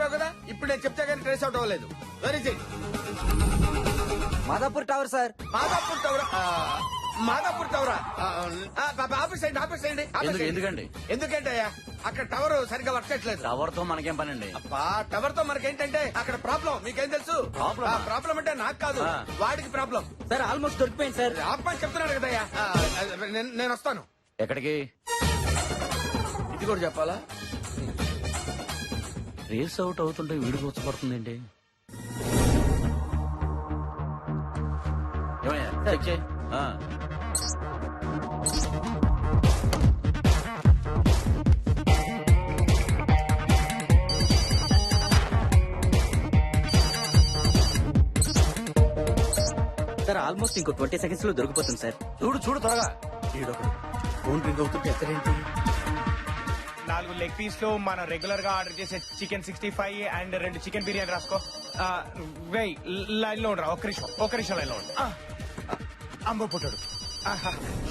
చెప్పావు కదా? ఇప్పుడు నేను చెప్తే కానీ ట్రేస్ అవుట్ అవ్వలేదు. Very it Madhapur tower sir Madhapur tower ఆ, మాదాపూర్ టవరా ఆ, ఆ, బాబా, ఆఫీస్ అయ్యండి ఆఫీస్ అయ్యండి ఎందుకు-. ఎందుకండి? ఎందుకంటే అక్కడ టవర్ సరిగ్గా వర్క్ చేయట్లేదు. టవర్తో మనకేం పని అండి అబ్బా టవర్తో మనకేంటంటే అక్కడ ప్రాబ్లం మీకేం తెలుసు? Problem ఆ? ప్రాబ్లం అంటే నాకు కాదు ఆ. వాడికి ప్రాబ్లం సార్ ఆల్మోస్ట్ దొరికిపోయింది సార్ ఆపని చెప్తున్నాడు కదయ్యా ఆ, నేను- నేను వస్తాను. ఎక్కడికి? ఇది కూడా చెప్పాలా? రేస్ అవుట్ అవుతుంటే వీడికి వచ్చపడుతుంది ఏంటి ఏమయ్యా చెక్ చేయి. ఆ. సార్ ఆల్మోస్ట్ ఇంకో ట్వంటీ సెకండ్స్లో దొరికిపోతుంది సార్. చూడు చూడు త్వరగా. ఈడొకడు. ఫోన్ రింగ్ అవుతుంటే ఎక్కడేంటి నాలుగు లెగ్ పీస్లో మనం రెగ్యులర్గా ఆర్డర్ చేసే చికెన్ సిక్స్టీ ఫైవ్ అండ్ రెండు చికెన్ బిర్యానీ రాసుకో. ఆ, వెయ్ లైన్లో ఉండరా? ఒక్క నిమిషం ఒక్క నిమిషం లైన్లో ఉండు అమ్మ పుట్టాడు. ఆహా,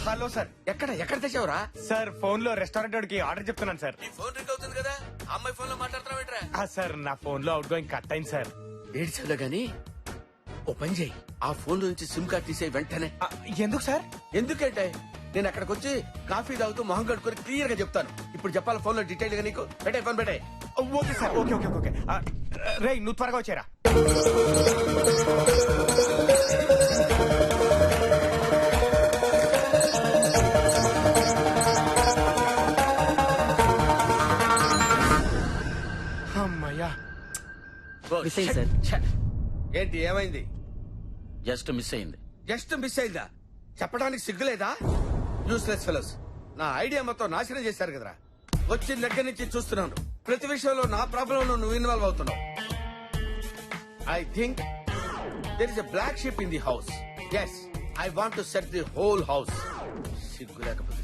హలో సార్. ఎక్కడ ఎక్కడ తెచ్చావురా? సార్ ఫోన్లో రెస్టారెంట్ వాడికి ఆర్డర్ చెప్తున్నాను సార్. నీ ఫోన్ రింగ్ అవుతుంది కదా? అమ్మాయి ఫోన్లో ఆ, సార్ నా ఫోన్లో అవుట్ గోయింగ్ కట్ అయింది సార్. ఏడ్చాలో గాని ఓ పని చేయి. ఆ ఫోన్ నుంచి సిమ్ కార్డ్ తీసే వెంటనే. ఎందుకు సార్? ఎందుకంటే నేను అక్కడికి వచ్చి కాఫీ తాగుతూ మొహం కడుకొని క్లియర్గా చెప్తాను. ఇప్పుడు చెప్పాలి ఫోన్లో డీటెయిల్గా నీకు. పెట్టే ఫోన్ పెట్టే. Okay sir okay okay okay రే నువ్వు త్వరగా వచ్చారా. అమ్మయ్యా. మిస్ అయింది సార్. ఛ! ఏంటి ఏమైంది? జస్ట్ మిస్ అయింది. జస్ట్ మిస్ అయిందా? చెప్పడానికి సిగ్గులేదా? యూస్లెస్ ఫెలోస్ నా ఐడియా మొత్తం నాశనం చేశారు కదరా. వచ్చిన దగ్గర నుంచి చూస్తున్నాను. ప్రతి విషయంలో నా ప్రాబ్లం నువ్వు ఇన్వాల్వ్ అవుతున్నావు. I think there is black sheep in the house as I want to set the whole house సిగ్గు లేకపోతే.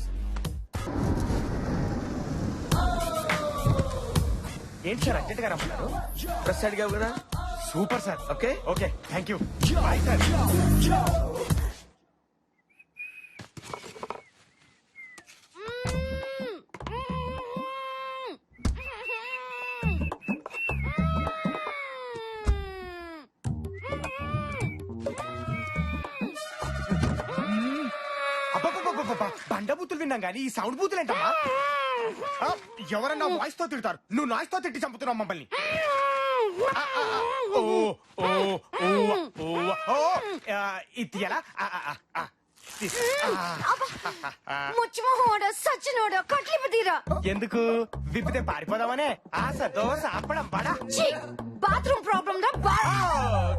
ఏంటి సార్ అర్జెంట్గా రమ్మన్నారు? ప్రెస్ అడిగావు కదా? Super sir. Okay okay thank you బండ బూతులు విన్నాం కానీ ఈ సౌండ్ బూతులు ఏంటమ్మా ఆ, ఎవరన్నా వాయిస్తో తిడతారు. నువ్వు నాయిస్తో తిట్టి చంపుతున్నావు మమ్మల్ని. ఆ, ఆ, ఆ, ఓ ఓ ఓ ఓ ఓ. ఇది ఎలా? ఆ, ఆ, ఆ, ఆ. ముచ్చిమోహోడ సచ్చినోడ కట్లిపు తీరా. ఎందుకు? విప్పితే పారిపోదామనే ఆశ దోశ అప్పడం బడా బాత్రూమ్ ప్రాబ్లం రా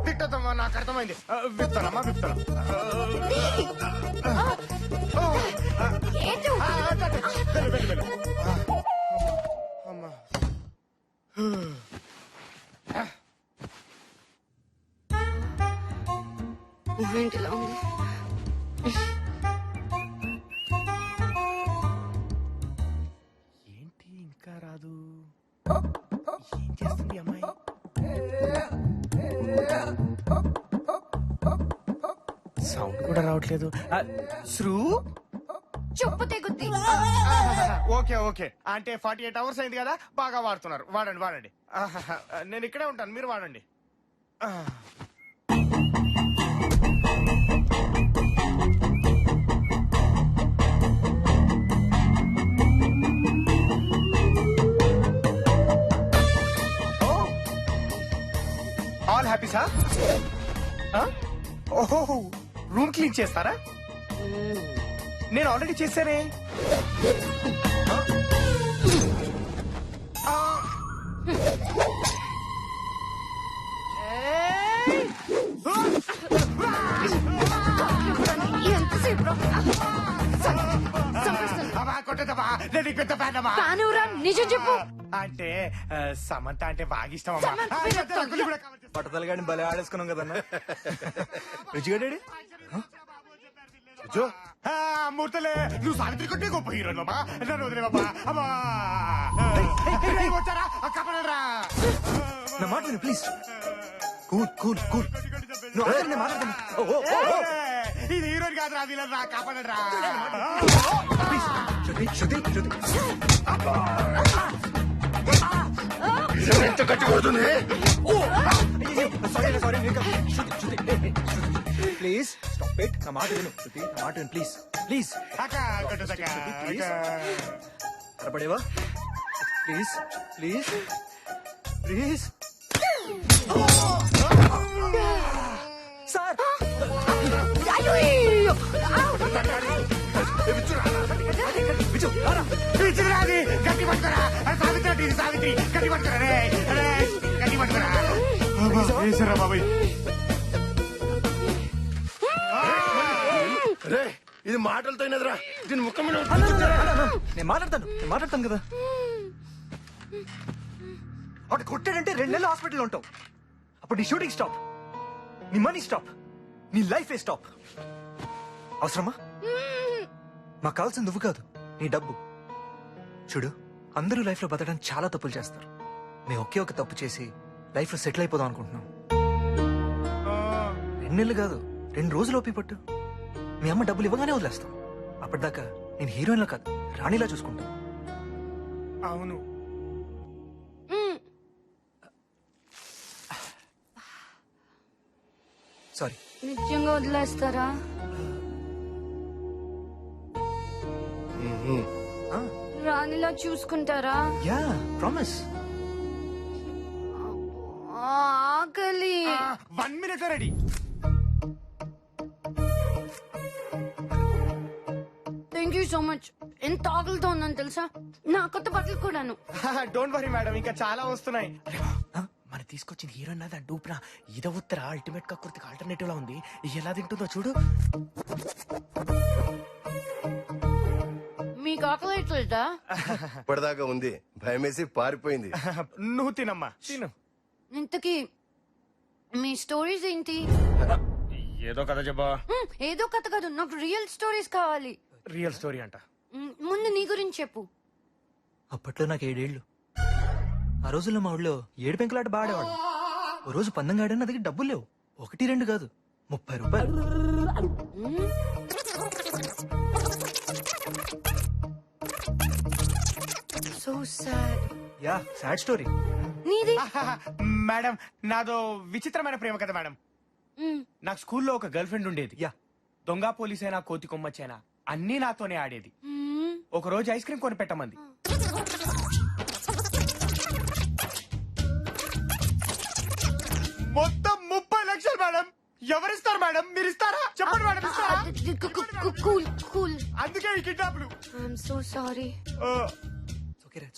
తిట్టదమ్మా నాకు అర్థమైంది. విప్తానమ్మా విప్తాను. అమ్మా. కూడా రావట్లేదు. శ్రూ? చెప్పు తెగుద్ది. Okay okay. అంటే ఫార్టీ ఎయిట్ అవర్స్ అయింది కదా బాగా వాడుతున్నారు. వాడండి వాడండి. ఆహాహా. నేను ఇక్కడే ఉంటాను మీరు వాడండి. ఆ. All happy sir? ఓహో! రూమ్ క్లీన్ చేస్తారా? నేను ఆల్రెడీ చేశానే. నిజం చెప్పు. అంటే సమంత అంటే బాగా ఇష్టం అమ్మా. పట్టతలు గాని భలే ఆడేసుకున్నాం కదన్నా. రుచిగడేడి ఆ, మూర్తలే నువ్వు సావిత్రి కొట్టే గొప్ప హీరో బాబా నన్ను వదిలే బాబా అమ్మా. వచ్చారా? ఆ, కాపాడరా నా మాట విను ప్లీజ్ కూల్ కూల్ కూల్. నువ్వు మాట్లాడతాను. ఇది హీరోని కాదురా విలన్ రా కాపాడరా ఎంత కొడుతుంది? Sorry sorry Shruti Shruti please stop it నా మాట విను శృతి నా మాట విను ప్లీజ్ ప్లీజ్ కనపడేవా ప్లీజ్ ప్లీజ్ ప్లీజ్ సార్ గట్టి పట్టుకురా సావిత్రి సావిత్రి గట్టి పట్టుకురా రే గట్టి పట్టుకురా బాబాయ్ రే ఇది మాటలతో అయినదిరా దీని ముఖం మీద నేను మాట్లాడతాను నేను మాట్లాడతాను కదా. అక్కడ కొట్టాడంటే రెండు నెలలు హాస్పిటల్ ఉంటావు. అప్పుడు నీ షూటింగ్ స్టాప్ నీ మనీ స్టాప్ నీ లైఫ్ ఏ స్టాప్. అవసరమా? మాకు కావాల్సింది నువ్వు కాదు నీ డబ్బు. చూడు అందరూ లైఫ్లో బతకడానికి చాలా తప్పులు చేస్తారు. మేము ఒకే ఒక తప్పు చేసి లైఫ్లో సెటిల్ అయిపోదాం అనుకుంటున్నాం. రెండు నెలలు కాదు రెండు రోజులు ఓపి పట్టు. మీ అమ్మ డబ్బులు ఇవ్వగానే వదిలేస్తాం. అప్పటిదాకా నేను హీరోయిన్లో కాదు రాణిలా చూసుకుంటాను అవును. సారీ. నిజంగా వదిలేస్తారా? రాణిలా చూసుకుంటారా? Yeah promise. ఆకలి. One minute ready. You so much ఎంత ఆకలితో ఉన్నాను తెలుసా? నా కొత్త బట్టలు కూడాను. డోంట్ వరీ మేడం ఇంకా చాలా వస్తున్నాయి. మన తీసుకొచ్చిన హీరోయిన్ అదా డూప్నా ఇద ఉత్తర అల్టిమేట్ కక్కుర్తికి ఆల్టర్నేటివ్ లా ఉంది. ఎలా తింటుందో చూడు. మీకు ఆకలి అవుతుందా ఇప్పటిదాకా ఉంది. భయమేసి పారిపోయింది. నువ్వు తినమ్మా. తిను. ఇంతకీ మీ స్టోరీస్ ఏంటి? ఏదో కథ చెప్పా ఏదో కథ కాదు. నాకు రియల్ స్టోరీస్ కావాలి. రియల్ స్టోరీ అంట. మ్, ముందు నీ గురించి చెప్పు. అప్పట్లో నాకు ఏడేళ్ళు ఆ రోజుల్లో మా ఊళ్ళో ఏడు పెంకులాట బాడేవాడు. ఓ రోజు పందెం గాడని నా దగ్గర డబ్బులు లేవు. ఒకటి రెండు కాదు ముప్పై రూపాయలు. So sad yeah sad story. నీది? మేడం నాదో విచిత్రమైన ప్రేమ కదా మేడం. మ్, నాకు స్కూల్లో ఒక గర్ల్ ఫ్రెండ్ ఉండేది. యా. దొంగ పోలీసైనా కోతి కొమ్మచ్చైనా. అన్నీ నాతోనే ఆడేది. ఒక రోజు ఐస్ క్రీమ్ కొని పెట్టమంది మొత్తం ముప్పై లక్షలు మేడం. ఎవరిస్తారు మేడం? మీరు ఇస్తారా చెప్పండి మేడం ఇస్తారా? Cool cool. అందుకే ఈ కిడ్నాప్లు. I'm so sorry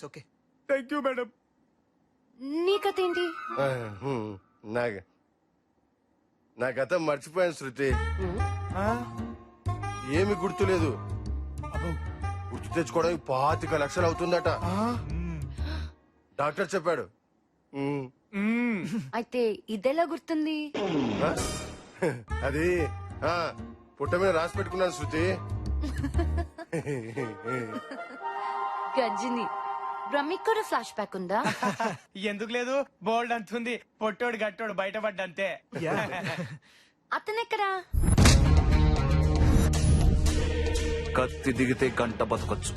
okay thank you madam. నీ కథ ఏంటి. నాకు నా గత మర్చిపోయాను శృతి. ఏమి గుర్తులేదు. గుర్తు తెచ్చుకోవడానికి పాతిక లక్షలు అవుతుందట. డాక్టర్ చెప్పాడు. అయితే ఇదెలా గుర్తుంది? అది ఆ, పుట్ట మీద రాసి పెట్టుకున్నాను శృతి. గజ్జిని బ్రహ్మిక్ కూడా ఫ్లాష్ బ్యాక్ ఉందా? ఎందుకు లేదు? బోల్డ్ అంతుంది పొట్టోడు గట్టోడు బయటపడ్డంతే. యా అతనెక్కడా? కత్తి దిగితే గంట బతకొచ్చు.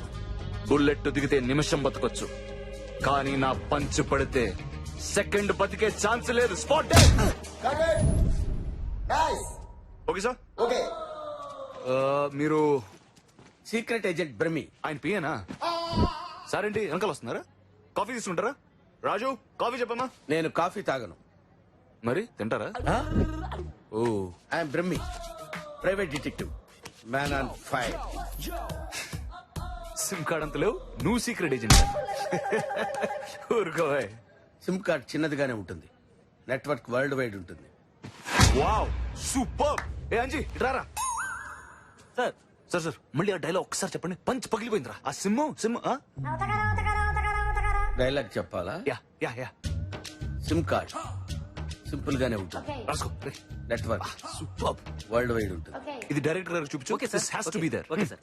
బుల్లెట్ దిగితే నిమిషం బతకొచ్చు. కానీ నా పంచు పడితే సెకండ్ బతికే ఛాన్స్ లేదు. Spot okay sir? ఓకే. మీరు సీక్రెట్ ఏజెంట్ బ్రహ్మి. ఆయన పియేనా సార్ ఏంటి వెనకాల వస్తున్నారా? కాఫీ తీసుకుంటారా? రాజు కాఫీ చెప్పమ్మా. నేను కాఫీ తాగను. మరి తింటారా? ఓ. I'm Brahmi private detective. Man on fire sim card అంత లేవు నువ్వు సీక్రెట్ ఏజెంట్. ఊరుకోవాయ్ సిమ్ కార్డ్ చిన్నదిగానే ఉంటుంది. నెట్వర్క్ వరల్డ్ వైడ్ ఉంటుంది. Wow super. ఏ అంజీ ఇట్రారా సార్ సార్ సార్ మళ్ళీ ఆ డైలాగ్ ఒకసారి చెప్పండి. పంచ్ పగిలిపోయిందిరా. ఆ సిమ్ సిమ్? డైలాగ్ చెప్పాలా? Yeah yeah yeah. Sim card. Simple గానే ఉంటుంది రాసుకో. రే. నెట్వర్క్ సూపర్ వరల్డ్ వైడ్ ఉంటుంది. ఇది డైరెక్టర్ గారికి చూపించు. Okay sir this has to be there okay sir